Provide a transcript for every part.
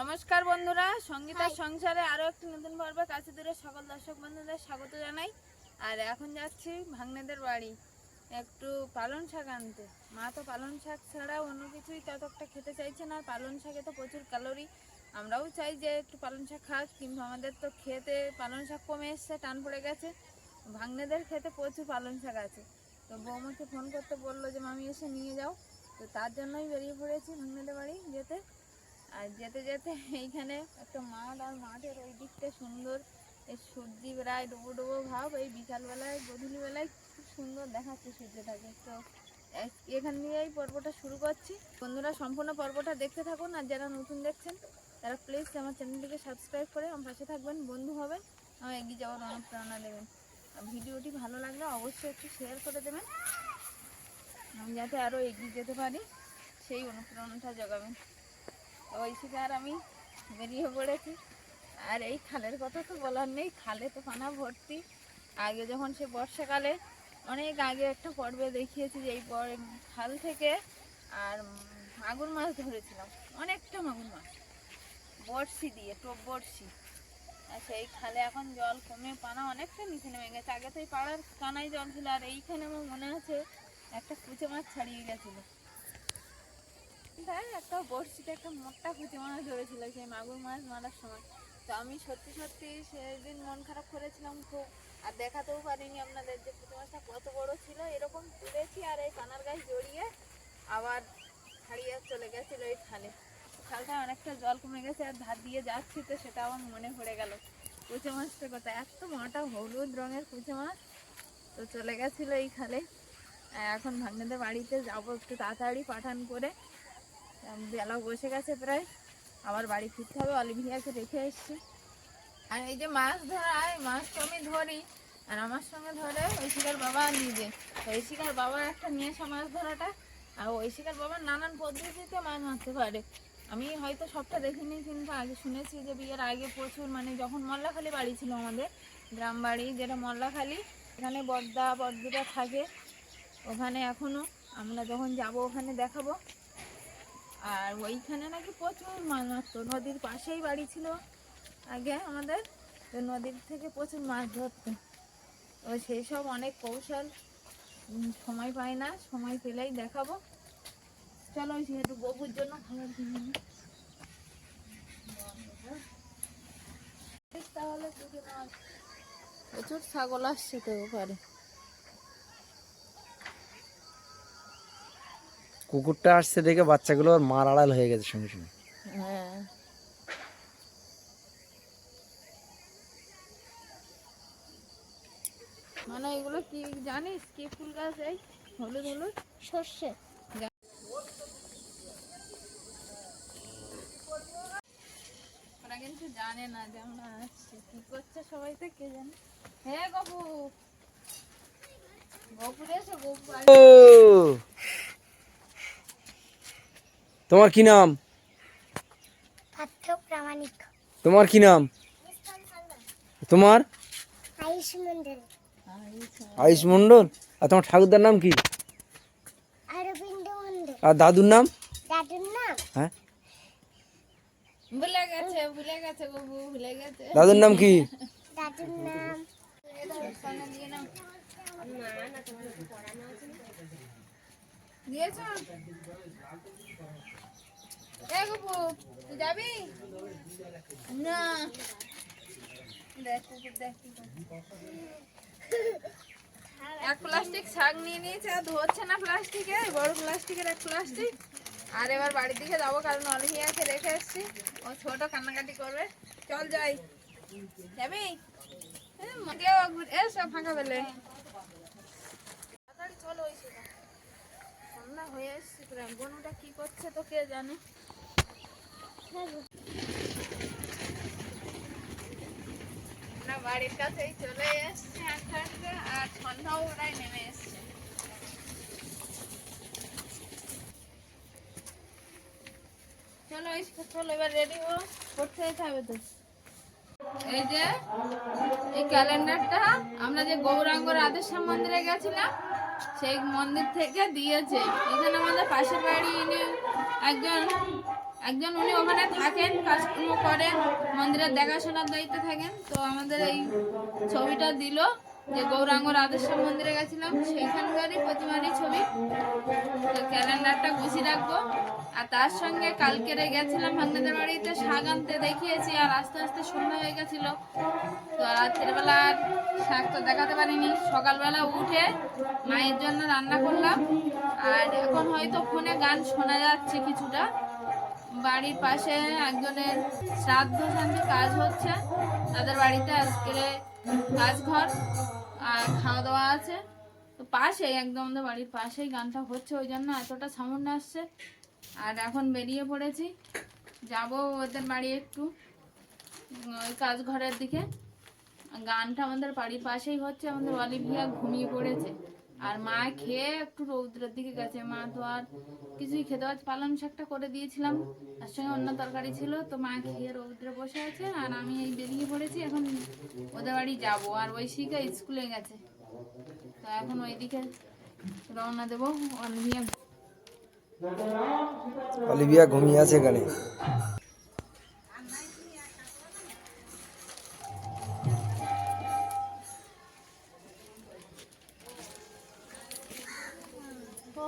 নমস্কার বন্ধুরা সঙ্গীতার সংসারে আরও একটি নতুন পর্বে কাছে দূরে সকল দর্শক বন্ধুদের স্বাগত জানাই। আর এখন যাচ্ছি ভাগ্নেদের বাড়ি একটু পালন শাক আনতে। মা তো পালন শাক ছাড়া অন্য কিছুই ততটা খেতে চাইছে না আর পালন শাকে তো প্রচুর ক্যালোরি আমরাও চাই যে একটু পালন শাক খাক কিন্তু আমাদের তো খেতে পালন শাক কমে এসছে টান পড়ে গেছে। ভাগ্নেদের খেতে প্রচুর পালন শাক আছে। তো বৌমাকে ফোন করতে বলল যে মামি এসে নিয়ে যাও। তো তার জন্যই বেরিয়ে পড়েছি ভাগ্নেদের বাড়ি যেতে। আর যেতে যেতে এইখানে একটা মাঠ আর মাঠের ওই দিকটা সুন্দর। এই সূর্যি প্রায় ডুবো ডুবো ভাব, এই বিকালবেলায় গধূলি বেলায় খুব সুন্দর দেখাচ্ছে সূর্যটাকে। তো এখান দিয়েই পর্বটা শুরু করছি। বন্ধুরা, সম্পূর্ণ পর্বটা দেখতে থাকুন আর যারা নতুন দেখছেন, তারা প্লিজ আমার চ্যানেলটিকে সাবস্ক্রাইব করে আমার পাশে থাকবেন, বন্ধু হবেন, আমার এগিয়ে যাওয়ার অনুপ্রেরণা দেবেন। আর ভিডিওটি ভালো লাগলে অবশ্যই একটু শেয়ার করে দেবেন, আমি যাতে আরও এগিয়ে যেতে পারি, সেই অনুপ্রেরণাটা জোগাবেন। ওই শিকার আমি বেরিয়ে পড়েছি। আর এই খালের কথা তো বলার নেই, খালে তো পানা ভর্তি। আগে যখন সে বর্ষাকালে অনেক আগে একটা পর্বে দেখিয়েছি যে এই খাল থেকে আর মাগুর মাছ ধরেছিলাম, অনেকটা মাগুর মাছ। বড়শি দিয়ে, টোপ বড়শি। আর সেই খালে এখন জল কমে পানা অনেকটা নিচে নেমে গেছে। আগে তো এই পাড়ার কানায় জল ছিল, আর এইখানে আমার মনে আছে একটা কুচে মাছ ছাড়িয়ে গেছিল। তাই একটা বড়শিতে একটা মোটা কুচি মাছ ধরেছিল সেই মাগুর মাছ মারার সময়। তো আমি সত্যি সত্যি সেদিন মন খারাপ করেছিলাম খুব। আর দেখাতেও পারিনি আপনাদের যে কুচি মাছটা কত বড় ছিল, এরকম তুলেছি আর এই কানার গাছ জড়িয়ে আবার ছাড়িয়ে চলে গেছিল এই খালে। খালটা অনেকটা জল কমে গেছে আর ধার দিয়ে যাচ্ছি তো সেটা আমার মনে পড়ে গেল। কুচে মাছটার কথা এত মোটা হলুদ রঙের কুচে মাছ। তো চলে গেছিল এই খালে। এখন ভাগ্নেদের বাড়িতে যাব একটু তাড়াতাড়ি পাঠান করে। বেলা বসে গেছে প্রায়। আবার বাড়ি ফিরতে হবে, অলিভিয়াকে রেখে এসছি। আর এই যে মাছ ধরা, এই মাছ তো আমি ধরি। আর আমার সঙ্গে ধরে ঐশিকার বাবা নিজে। ঐশিকার বাবা একটা নিয়ে মাছ ধরাটা। আর ঐশিকার বাবা নানান পদ্ধতিতে মাছ মারতে পারে। আমি হয়তো সবটা দেখিনি, কিন্তু আগে শুনেছি যে বিয়ের আগে প্রচুর মানে যখন মল্লাখালি বাড়ি ছিল আমাদের, গ্রাম বাড়ি, যেটা মল্লাখালি, এখানে বর্দা বর্দিটা থাকে। ওখানে এখনও আমরা যখন যাব, ওখানে দেখাবো। আর ওইখানে নাকি প্রচুর মাছ মারতো নদীর পাশেই বাড়ি ছিল আগে আমাদের, তো নদীর থেকে প্রচুর মাছ ধরতো তো সেই সব অনেক কৌশল সময় পাই না, সময় পেলেই দেখাবো চলো একটু ববুর জন্য খাবার কিনে। তাহলে। প্রচুর ছাগল আসছে তো ওপারে কুকুরটা আসছে দেখে বাচ্চাগুলো আর মার আড়াল হয়ে গেছে সঙ্গে সঙ্গে হ্যাঁ। মানে এগুলো কি জানিস? কি ফুল গাছ এই? হলুদ হলুদ? সর্ষে। ওরা কিন্তু জানে না যে আমরা আসছি। কি করছে সবাই তো কে জানে? হ্যাঁ গপু। গপু এসো গপু তোমার কি নাম? প্রামাণিক। তোমার কি নাম? তোমার? আয়ুষ মণ্ডল। আর তোমার ঠাকুরদার নাম কি? আর দাদুর নাম? দাদুর নাম? হ্যাঁ। ভুলে গেছে ভুলে গেছে গপু ভুলে গেছে। দাদুর নাম কি? দাদুর নাম। দিয়েছ? যাবি? না। এক প্লাস্টিক শাক নিয়ে নিয়েছে আর ধরছে না প্লাস্টিকে বড় প্লাস্টিকের এক প্লাস্টিক। আর এবার বাড়ির দিকে যাব কারণ অলিভিয়াকে রেখে এসছি। ও ছোট কান্নাকাটি করবে। চল যাই। যাবি? এ, কেউ ঘুরে- এ, সব ফাঁকা পেলে। চলো ওই সেটা। হয়ে এসছি বনুটা কি করছে তো কে জানে? বাড়ির কাছেই চলে আর নেমে এবার রেডি করতে হবে তো। এই যে, এই ক্যালেন্ডারটা, আমরা যে গৌরাঙ্গ রাধেশ্যাম মন্দিরে গেছিলাম, সেই মন্দির থেকে দিয়েছে। এখানে আমাদের পাশের বাড়ি একজন একজন উনি ওখানে থাকেন, কাজকর্ম করেন, মন্দিরের দেখাশোনার দায়িত্বে থাকেন। তো আমাদের এই ছবিটা দিল যে গৌরাঙ্গ রাধেশ্বর মন্দিরে গেছিলাম। সেইখানকারই প্রতিমারই ছবি। তো ক্যালেন্ডারটা গুছিয়ে রাখব। আর তার সঙ্গে কালকেরে গেছিলাম ভান্ডাদের বাড়িতে শাক আনতে। দেখিয়েছি আর আস্তে আস্তে সন্ধ্যা হয়ে গেছিল। তো রাত্রেবেলা আর শাক তো দেখাতে পারিনি। সকালবেলা উঠে মায়ের জন্য রান্না করলাম। আর এখন হয়তো ফোনে গান শোনা যাচ্ছে কিছুটা। বাড়ির পাশে একজনের শ্রাদ্ধ শান্তি কাজ হচ্ছে, তাদের বাড়িতে আজকে কাজ ঘর আর খাওয়া দাওয়া আছে। তো পাশেই, একদম আমাদের বাড়ির পাশেই গানটা হচ্ছে, ওই জন্য এতটা সামনে আসছে। আর এখন বেরিয়ে পড়েছি। যাব ওদের বাড়ি একটু, ওই কাজ ঘরের দিকে। গানটা আমাদের বাড়ির পাশেই হচ্ছে, আমাদের অলিভিয়া ঘুমিয়ে পড়েছে। আর মা খেয়ে একটু রৌদ্রের দিকে গেছে। মা তো আর কিছুই খেতে পারছে পালং শাকটা করে দিয়েছিলাম। তার সঙ্গে অন্য তরকারি ছিল। তো মা খেয়ে রৌদ্রে বসে আছে। আর আমি এই বেরিয়ে পড়েছি। এখন ওদের বাড়ি যাব। আর ওই শিখা স্কুলে গেছে। তো এখন ওইদিকে রওনা দেবো। অলিভিয়া অলিভিয়া ঘুমিয়ে আছে এখানে।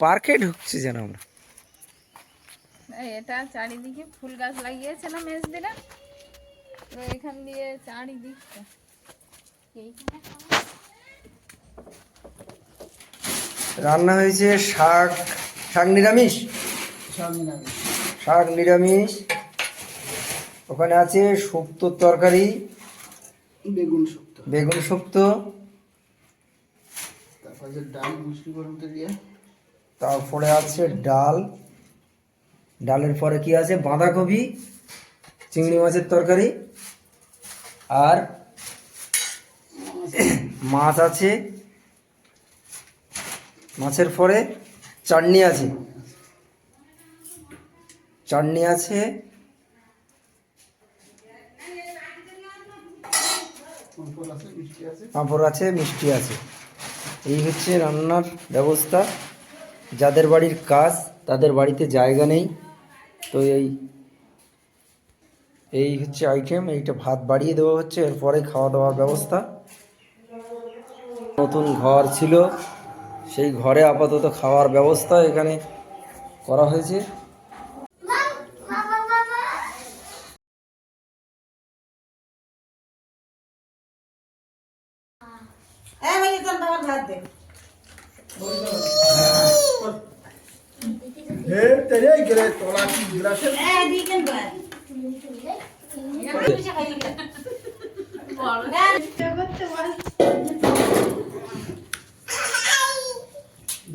পার্কে ঢুকছি যেন আমরা। এটা চারিদিকে ফুল গাছ লাগিয়েছে না মেজদিরা? তো এখান দিয়ে চারিদিকটা। রান্না হয়েছে শাক শাক নিরামিষ? শাক নিরামিষ। ওখানে আছে শুক্তোর তরকারি। বেগুন শুক্তো বেগুন শুক্তো তারপর ডাল মুসলি দিয়ে। তারপরে আছে ডাল। ডালের পরে কি আছে? বাঁধাকপি, চিংড়ি মাছের তরকারি। আর মাছ আছে। মাছের পরে চাটনি আছে। চাটনি আছে। পাঁপড় আছে, মিষ্টি আছে। এই হচ্ছে রান্নার ব্যবস্থা। যাদের বাড়ির কাজ, তাদের বাড়িতে জায়গা নেই। তো এই এই হচ্ছে আইটেম এইটা ভাত বাড়িয়ে দেওয়া হচ্ছে, এরপরে খাওয়া দাওয়ার ব্যবস্থা। নতুন ঘর ছিল, সেই ঘরে আপাতত খাওয়ার ব্যবস্থা এখানে করা হয়েছে। হে তেরে গেলে তোলা কি গ্লাসে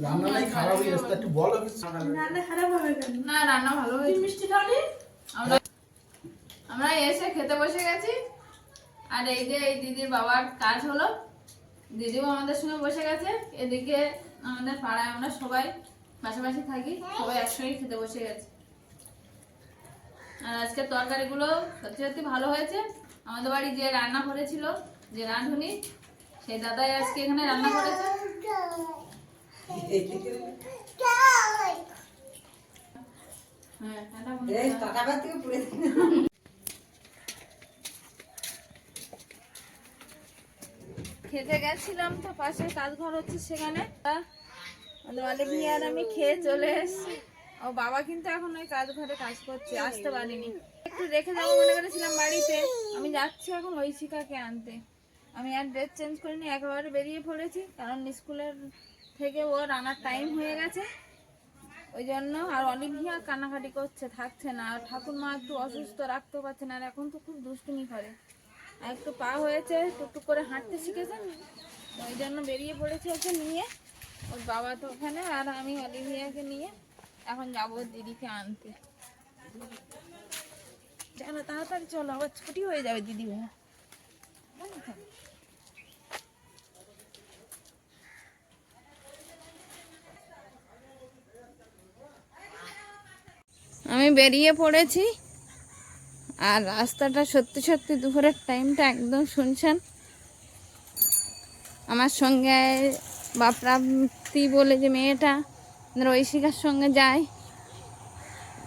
রান্না নাই খারাপ হয়ে যাচ্ছে একটু বলো কিছু না রান্না ভালো হয়েছে। মিষ্টি আমরা আমরা এসে খেতে বসে গেছি। আর এই যে এই দিদির বাবার কাজ হলো দিদিও আমাদের সঙ্গে বসে গেছে। এদিকে আমাদের পাড়ায় আমরা সবাই পাশাপাশি থাকি, সবাই একসঙ্গে খেতে বসে গেছে। আর আজকে তরকারিগুলো সত্যি সত্যি ভালো হয়েছে। আমাদের বাড়ি যে রান্না করেছিল, যে রাঁধুনি, সেই দাদাই আজকে এখানে রান্না করেছে। হ্যাঁ এটা বন্ধ কর। খেতে গেছিলাম তো পাশে কাজ ঘর হচ্ছে সেখানে। অলিভিয়া আর আমি খেয়ে চলে এসেছি। ও বাবা কিন্তু এখন ওই কাজ ঘরে কাজ করছে, আসতে পারিনি। একটু রেখে যাব মনে করেছিলাম বাড়িতে। আমি যাচ্ছি এখন ওই শিকাকে আনতে। আমি আর ড্রেস চেঞ্জ করিনি, একেবারে বেরিয়ে পড়েছি, কারণ স্কুলের থেকে ওর আনার টাইম হয়ে গেছে। ওই জন্য আর অলিভিয়া কান্নাকাটি করছে, থাকছে না। আর ঠাকুরমা একটু অসুস্থ রাখতে পারছে না, আর এখন তো খুব দুষ্টুমি করে। আর একটু পা হয়েছে টুকটুক করে হাঁটতে শিখেছে। ওই জন্য বেরিয়ে পড়েছে ওকে নিয়ে। ওর বাবা তো ওখানে, আর আমি অলিভিয়াকে নিয়ে। এখন যাব দিদিকে আনতে। চলো তাড়াতাড়ি চলো, আবার ছুটি হয়ে যাবে দিদি ভাই আমি বেরিয়ে পড়েছি। আর রাস্তাটা সত্যি সত্যি দুপুরের টাইমটা একদম শুনছেন আমার সঙ্গে বাপরাপ্তি বলে যে মেয়েটা ঐশিকার সঙ্গে যায়,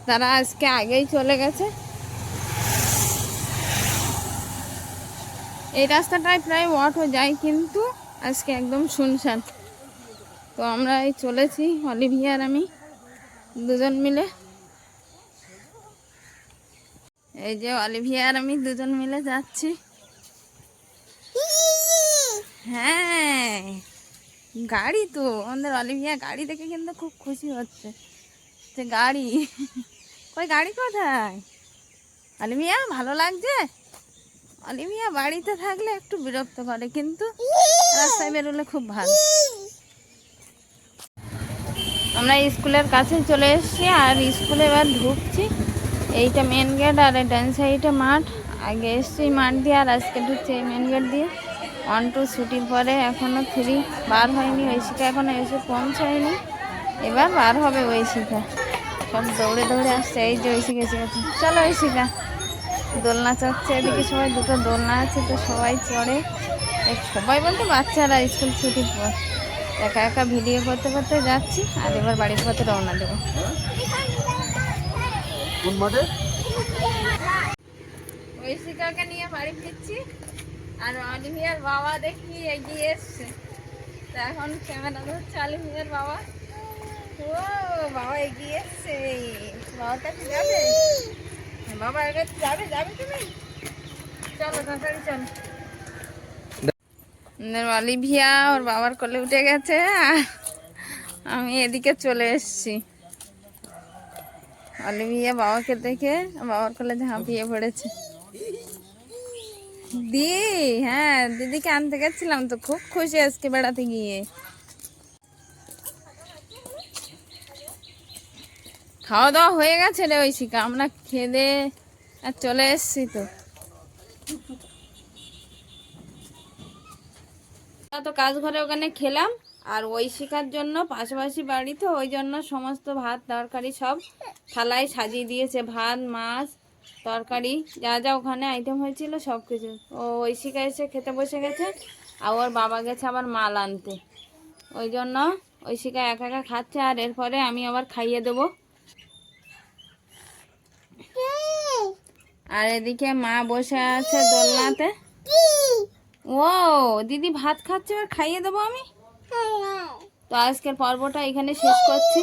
তারা আজকে আগেই চলে গেছে। এই রাস্তাটায় প্রায় অটো যায়, কিন্তু আজকে একদম শুনশান। তো আমরা এই চলেছি অলিভিয়ার আমি, দুজন মিলে। এই যে অলিভিয়া আর আমি দুজন মিলে যাচ্ছি। হ্যাঁ গাড়ি তো। আমাদের অলিভিয়া গাড়ি দেখে কিন্তু খুব খুশি হচ্ছে। যে গাড়ি। কই, গাড়ি কোথায়? অলিভিয়া, ভালো লাগছে? অলিভিয়া বাড়িতে থাকলে একটু বিরক্ত করে, কিন্তু রাস্তায় বেরোলে খুব ভালো। আমরা স্কুলের কাছে চলে এসেছি আর স্কুলে এবার ঢুকছি। এইটা মেন গেট আর এই ডান সাইডে মাঠ। আগে এসছি মাঠ দিয়ে আর আজকে ঢুকছে এই মেন গেট দিয়ে। ওয়ান টু ছুটির পরে এখনও থ্রি বার হয়নি, ঐশিকা এখনও এসে পৌঁছায়নি। এবার বার হবে ঐশিকা। সব দৌড়ে দৌড়ে আসছে, এই যে ঐশিকা এসে গেছে। চলো ঐশিকা। দোলনা চড়ছে, এদিকে সবাই দুটো দোলনা আছে, তো সবাই চড়ে। সবাই বলতে বাচ্চারা স্কুল ছুটির পর। একা একা ভিডিও করতে করতে যাচ্ছি, আর এবার বাড়ির পথে রওনা দেবো। কোন মাঠে? ঐশিকাকে নিয়ে বাড়ি ফিরছি আর অলিভিয়ার বাবা দেখি এগিয়ে এসছে। তো এখন ক্যামেরা ধরছে অলিভিয়ার বাবা। ও, বাবা এগিয়ে এসছে। বাবা কাছে যাবে? বাবা কাছে যাবে যাবে তুমি? চলো, তাড়াতাড়ি চলো। অলিভিয়া, ওর বাবার কোলে উঠে গেছে। আমি এদিকে চলে এসেছি। অলিভিয়া বাবাকে দেখে বাবার কোলে ঝাঁপিয়ে পড়েছে। দি হ্যাঁ দিদিকে আনতে গেছিলাম তো খুব খুশি আজকে বেড়াতে গিয়ে। খাওয়া দাওয়া হয়ে গেছে রে ঐশিকা, আমরা খেদে আর চলে এসছি তো। তো কাজ ঘরে ওখানে খেলাম, আর ঐশিকার জন্য পাশাপাশি বাড়ি তো, ওই জন্য সমস্ত ভাত, তরকারি সব থালায় সাজিয়ে দিয়েছে ভাত, মাছ, তরকারি, যা যা ওখানে আইটেম হয়েছিল সব কিছু ও ঐশিকা এসে খেতে বসে গেছে, আর ওর বাবা গেছে আবার মাল আনতে। ওই জন্য ঐশিকা একা একা খাচ্ছে, আর এরপরে আমি আবার খাইয়ে দেবো। আর এদিকে মা বসে আছে দোলনাতে। ও, দিদি ভাত খাচ্ছে আর খাইয়ে দেবো আমি। তো আজকের পর্বটা এখানে শেষ করছি।